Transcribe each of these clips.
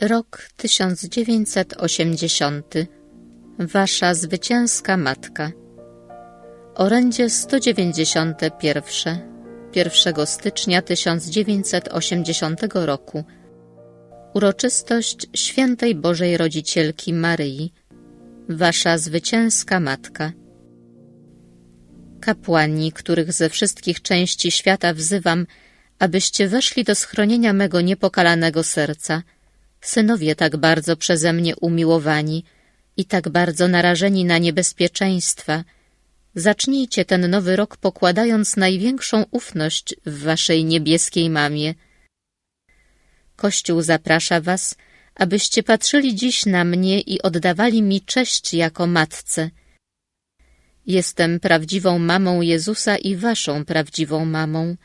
Rok 1980. Wasza zwycięska matka. Orędzie 191. 1 stycznia 1980 roku. Uroczystość Świętej Bożej Rodzicielki Maryi. Wasza zwycięska matka. Kapłani, których ze wszystkich części świata wzywam, abyście weszli do schronienia mego niepokalanego serca – synowie tak bardzo przeze mnie umiłowani i tak bardzo narażeni na niebezpieczeństwa, zacznijcie ten nowy rok pokładając największą ufność w waszej niebieskiej mamie. Kościół zaprasza was, abyście patrzyli dziś na mnie i oddawali mi cześć jako matce. Jestem prawdziwą mamą Jezusa i waszą prawdziwą mamą.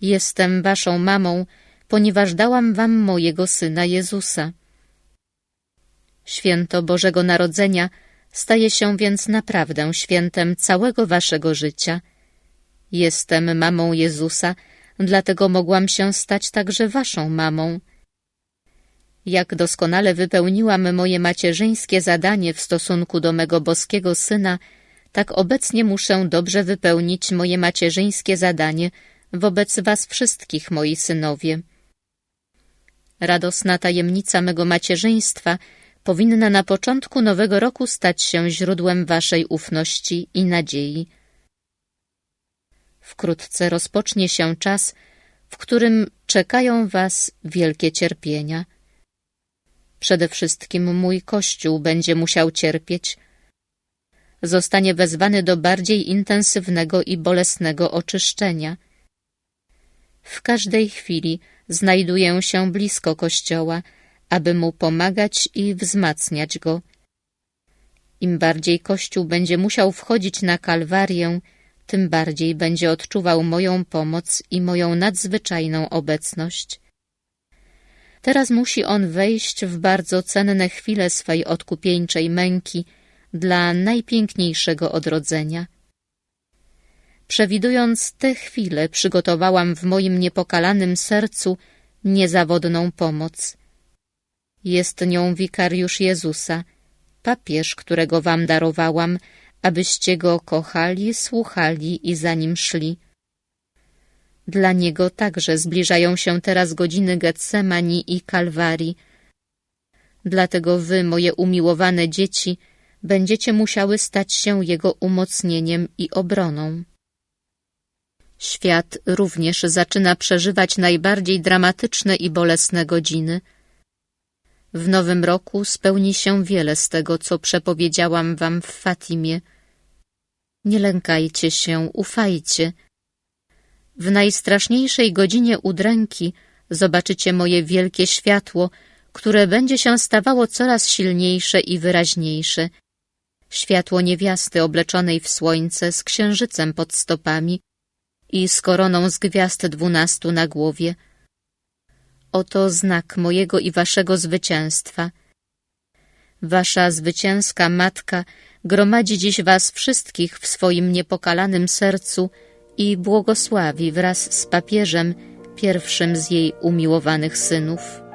Jestem waszą mamą, ponieważ dałam wam mojego Syna Jezusa. Święto Bożego Narodzenia staje się więc naprawdę świętem całego waszego życia. Jestem mamą Jezusa, dlatego mogłam się stać także waszą mamą. Jak doskonale wypełniłam moje macierzyńskie zadanie w stosunku do mego boskiego Syna, tak obecnie muszę dobrze wypełnić moje macierzyńskie zadanie wobec was wszystkich, moi synowie. Radosna tajemnica mego macierzyństwa powinna na początku nowego roku stać się źródłem waszej ufności i nadziei. Wkrótce rozpocznie się czas, w którym czekają was wielkie cierpienia. Przede wszystkim mój Kościół będzie musiał cierpieć. Zostanie wezwany do bardziej intensywnego i bolesnego oczyszczenia. W każdej chwili znajduję się blisko Kościoła, aby mu pomagać i wzmacniać go. Im bardziej Kościół będzie musiał wchodzić na Kalwarię, tym bardziej będzie odczuwał moją pomoc i moją nadzwyczajną obecność. Teraz musi on wejść w bardzo cenne chwile swej odkupieńczej męki dla najpiękniejszego odrodzenia. Przewidując te chwile, przygotowałam w moim niepokalanym sercu niezawodną pomoc. Jest nią wikariusz Jezusa, papież, którego wam darowałam, abyście go kochali, słuchali i za nim szli. Dla niego także zbliżają się teraz godziny Getsemani i Kalwarii. Dlatego wy, moje umiłowane dzieci, będziecie musiały stać się jego umocnieniem i obroną. Świat również zaczyna przeżywać najbardziej dramatyczne i bolesne godziny. W nowym roku spełni się wiele z tego, co przepowiedziałam wam w Fatimie. Nie lękajcie się, ufajcie. W najstraszniejszej godzinie udręki zobaczycie moje wielkie światło, które będzie się stawało coraz silniejsze i wyraźniejsze. Światło niewiasty obleczonej w słońce z księżycem pod stopami, i z koroną z gwiazd dwunastu na głowie. Oto znak mojego i waszego zwycięstwa. Wasza zwycięska matka gromadzi dziś was wszystkich w swoim niepokalanym sercu i błogosławi wraz z papieżem, pierwszym z jej umiłowanych synów.